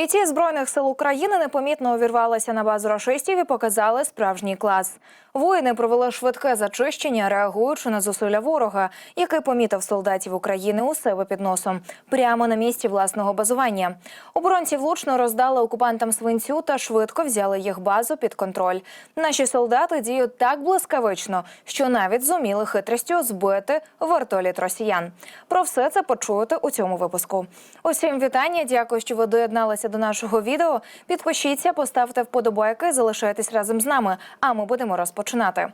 Бійці збройних сил України непомітно увірвалися на базу рашистів і показали справжній клас. Воїни провели швидке зачищення, реагуючи на зусилля ворога, який помітив солдатів України у себе під носом, прямо на місці власного базування. Оборонці влучно роздали окупантам свинцю та швидко взяли їх базу під контроль. Наші солдати діють так блискавично, що навіть зуміли хитрістю збити вертоліт росіян. Про все це почуєте у цьому випуску. Усім вітання. Дякую, що ви доєдналися до нашого відео. Підпишіться, поставте вподобайки, залишайтесь разом з нами. А ми будемо розпочинати.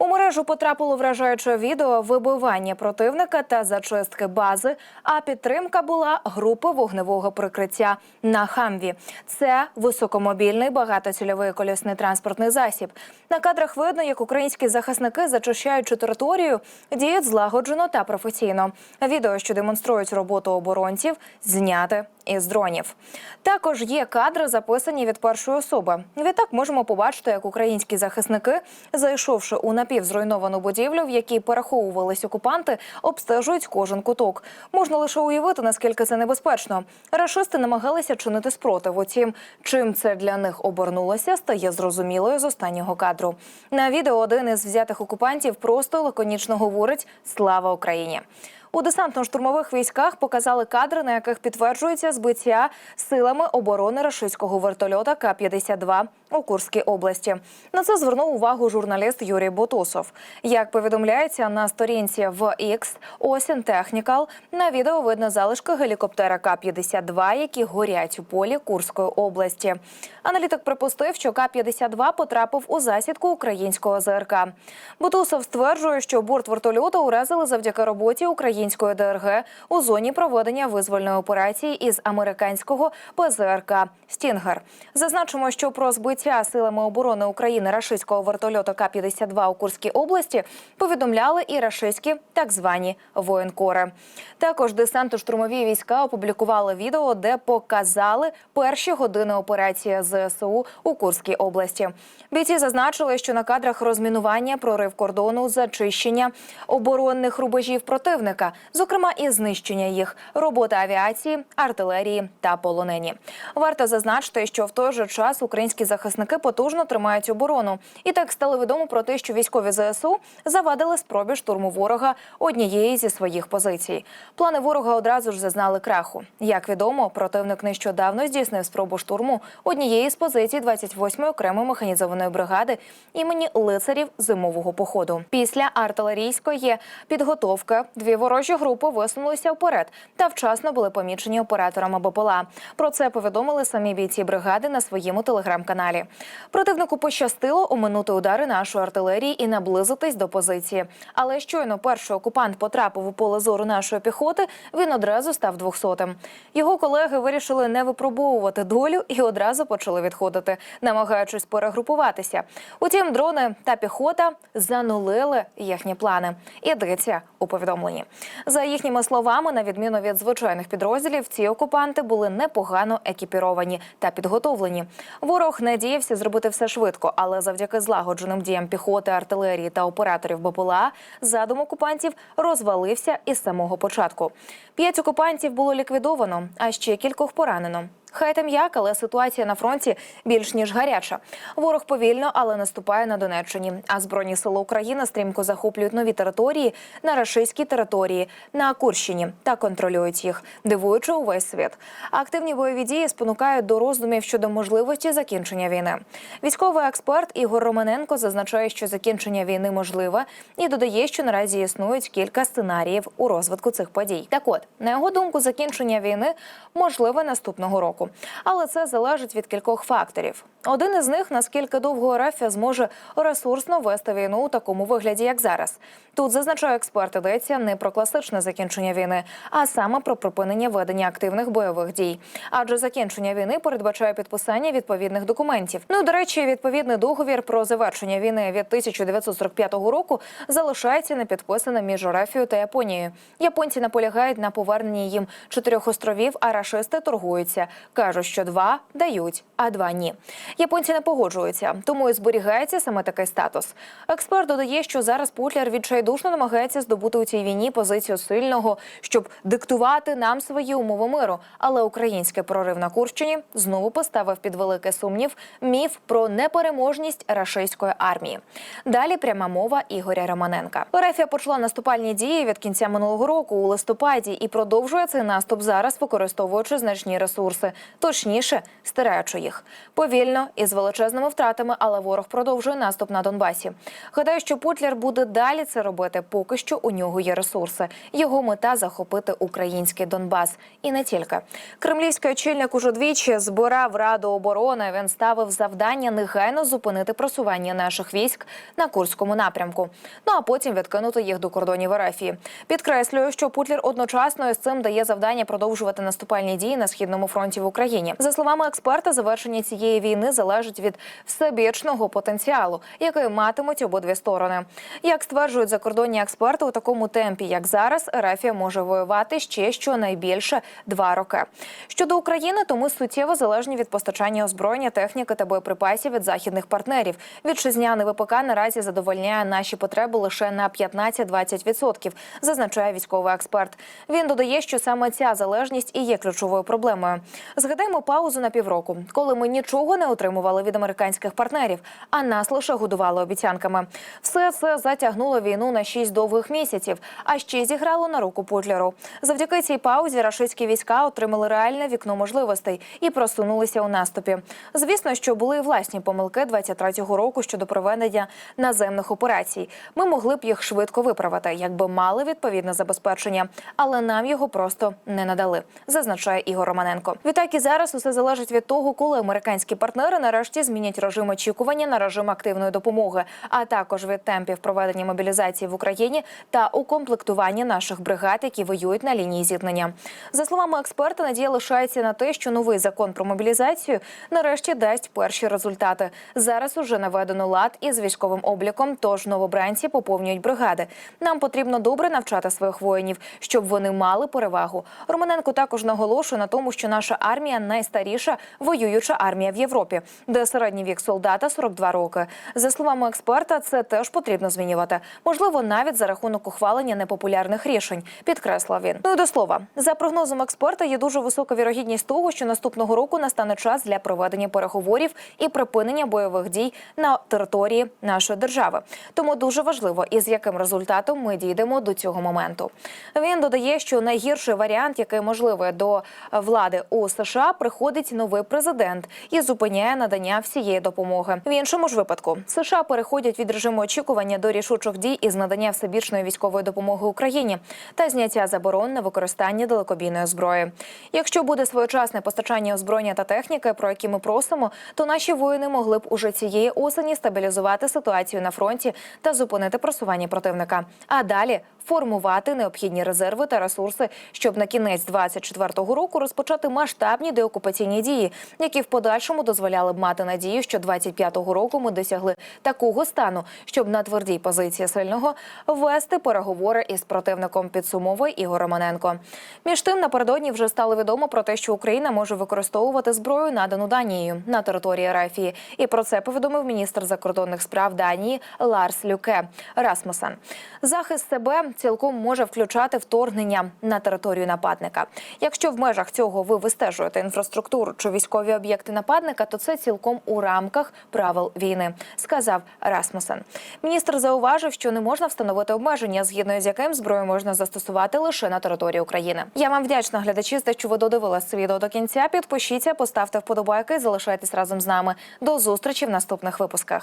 У мережу потрапило вражаюче відео вибивання противника та зачистки бази. А підтримка була групи вогневого прикриття на хамві. Це високомобільний багатоцільовий колісний транспортний засіб. На кадрах видно, як українські захисники, зачищаючи територію, діють злагоджено та професійно. Відео, що демонструють роботу оборонців, зняте із дронів. Також є кадри, записані від першої особи. Відтак можемо побачити, як українські захисники, зайшовши у напівзруйновану будівлю, в якій переховувались окупанти, обстежують кожен куток. Можна лише уявити, наскільки це небезпечно. Рашисти намагалися чинити спротив. Утім, чим це для них обернулося, стає зрозумілою з останнього кадру. На відео один із взятих окупантів просто лаконічно говорить Слава Україні. У десантно-штурмових військах показали кадри, на яких підтверджується збиття силами оборони рашистського вертольота К-52 у Курській області. На це звернув увагу журналіст Юрій Бутусов. Як повідомляється на сторінці в X Осін Технікал, на відео видно залишки гелікоптера К-52, які горять у полі Курської області. Аналітик припустив, що К-52 потрапив у засідку українського ЗРК. Бутусов стверджує, що борт вертольоту уразили завдяки роботі української ДРГ у зоні проведення визвольної операції із американського ПЗРК Стінгер. Зазначимо, що про збиття силами оборони України рашистського вертольоту К-52 у Курській області повідомляли і рашистські так звані воєнкори. Також десантно-штурмові війська опублікували відео, де показали перші години операції ЗСУ у Курській області. Бійці зазначили, що на кадрах розмінування, прорив кордону, зачищення оборонних рубежів противника, зокрема і знищення їх, робота авіації, артилерії та полонені. Варто зазначити, що в той же час українські захисники потужно тримають оборону. І так стало відомо про те, що військові ЗСУ завадили спробі штурму ворога однієї зі своїх позицій. Плани ворога одразу ж зазнали краху. Як відомо, противник нещодавно здійснив спробу штурму однієї з позицій 28-ї окремої механізованої бригади імені лицарів зимового походу. Після артилерійської підготовки дві ворожі групи висунулися вперед та вчасно були помічені операторами БПЛА. Про це повідомили самі бійці бригади на своєму телеграм-каналі. Противнику пощастило оминути удари нашої артилерії і наблизитись до позиції. Але щойно перший окупант потрапив у поле зору нашої піхоти, він одразу став двохсотим. Його колеги вирішили не випробовувати долю і одразу почали відходити, намагаючись перегрупуватися. Утім, дрони та піхота занулили їхні плани. Ідеться у повідомленні. За їхніми словами, на відміну від звичайних підрозділів, ці окупанти були непогано екіпіровані та підготовлені. Ворог надіявся зробити все швидко, але завдяки злагодженим діям піхоти, артилерії та операторів БПЛА задум окупантів розвалився із самого початку. П'ять окупантів було ліквідовано, а ще кількох поранено. Хай там як, але ситуація на фронті більш ніж гаряча. Ворог повільно, але наступає на Донеччині. А збройні сили України стрімко захоплюють нові території на рашистській території на Курщині та контролюють їх, дивуючи увесь світ. Активні бойові дії спонукають до роздумів щодо можливості закінчення війни. Військовий експерт Ігор Романенко зазначає, що закінчення війни можливе, і додає, що наразі існують кілька сценаріїв у розвитку цих подій. Так от, на його думку, закінчення війни можливе наступного року. Але це залежить від кількох факторів. Один із них наскільки довго РФ зможе ресурсно вести війну у такому вигляді, як зараз. Тут зазначає експерт, йдеться не про класичне закінчення війни, а саме про припинення ведення активних бойових дій. Адже закінчення війни передбачає підписання відповідних документів. Ну до речі, відповідний договір про завершення війни від 1945 року залишається непідписаним між Рафією та Японією. Японці наполягають на поверненні їм чотирьох островів, а рашисти торгуються кажуть, що два дають, а два ні. Японці не погоджуються, тому і зберігається саме такий статус. Експерт додає, що зараз Путлер відчайдушно намагається здобути у цій війні позицію сильного, щоб диктувати нам свої умови миру. Але український прорив на Курщині знову поставив під великий сумнів міф про непереможність рашистської армії. Далі пряма мова Ігоря Романенка. Рефія почала наступальні дії від кінця минулого року у листопаді і продовжує цей наступ зараз, використовуючи значні ресурси, точніше стираючи їх повільно і з величезними втратами, але ворог продовжує наступ на Донбасі. Гадаю, що Путлер буде далі це робити. Поки що у нього є ресурси. Його мета захопити український Донбас і не тільки. Кремлівський очільник уже двічі збирав раду оборони. Він ставив завдання негайно зупинити просування наших військ на курському напрямку. Ну а потім відкинути їх до кордонів Ерефії. Підкреслюю, що Путлер одночасно із цим дає завдання продовжувати наступальні дії на східному фронті Україні. За словами експерта, завершення цієї війни залежить від всебічного потенціалу, який матимуть обидві сторони. Як стверджують закордонні експерти, у такому темпі, як зараз, Ерефія може воювати ще щонайбільше два роки. Щодо України, то ми суттєво залежні від постачання озброєння, техніки та боєприпасів від західних партнерів. Вітчизняний ВПК наразі задовольняє наші потреби лише на 15-20%, зазначає військовий експерт. Він додає, що саме ця залежність і є ключовою проблемою. Згадаємо паузу на півроку, коли ми нічого не отримували від американських партнерів, а нас лише годували обіцянками. Все це затягнуло війну на 6 довгих місяців, а ще зіграло на руку Путлеру. Завдяки цій паузі рашистські війська отримали реальне вікно можливостей і просунулися у наступі. Звісно, що були і власні помилки 23-го року щодо проведення наземних операцій. Ми могли б їх швидко виправити, якби мали відповідне забезпечення, але нам його просто не надали, зазначає Ігор Романенко. Відтак і зараз усе залежить від того, коли американські партнери нарешті змінять режим очікування на режим активної допомоги, а також від темпів проведення мобілізації в Україні та укомплектування наших бригад, які воюють на лінії зіткнення. За словами експерта, надія лишається на те, що новий закон про мобілізацію нарешті дасть перші результати. Зараз уже наведено лад із військовим обліком, тож новобранці поповнюють бригади. Нам потрібно добре навчати своїх воїнів, щоб вони мали перевагу. Романенко також наголошує на тому, що наша армія найстаріша воююча армія в Європі, де середній вік солдата 42 роки. За словами експерта, це теж потрібно змінювати. Можливо, навіть за рахунок ухвалення непопулярних рішень, підкреслив він. Ну і до слова, за прогнозом експерта, є дуже висока вірогідність того, що наступного року настане час для проведення переговорів і припинення бойових дій на території нашої держави. Тому дуже важливо, із яким результатом ми дійдемо до цього моменту. Він додає, що найгірший варіант, який можливий до влади у США, приходить новий президент і зупиняє надання всієї допомоги. В іншому ж випадку США переходять від режиму очікування до рішучих дій із надання всебічної військової допомоги Україні та зняття заборон на використання далекобійної зброї. Якщо буде своєчасне постачання озброєння та техніки, про які ми просимо, то наші воїни могли б уже цієї осені стабілізувати ситуацію на фронті та зупинити просування противника. А далі формувати необхідні резерви та ресурси, щоб на кінець 24-го року розпочати масштабні деокупаційні дії, які в подальшому дозволяли б мати надію, що 25-го року ми досягли такого стану, щоб на твердій позиції сильного вести переговори із противником. Підсумовує Ігор Романенко. Між тим напередодні вже стало відомо про те, що Україна може використовувати зброю, надану Данією на території Рафії. І про це повідомив міністр закордонних справ Данії Ларс Люке Расмусен. Захист себе цілком може включати вторгнення на територію нападника. Якщо в межах цього ви вистежуєте інфраструктуру чи військові об'єкти нападника, то це цілком у рамках правил війни, сказав Расмусен. Міністр зауважив, що не можна встановити обмеження, згідно з яким зброю можна застосувати лише на території України. Я вам вдячна глядачі, за що ви додивились це відео до кінця. Підпишіться, поставте вподобайки, залишайтесь разом з нами. До зустрічі в наступних випусках.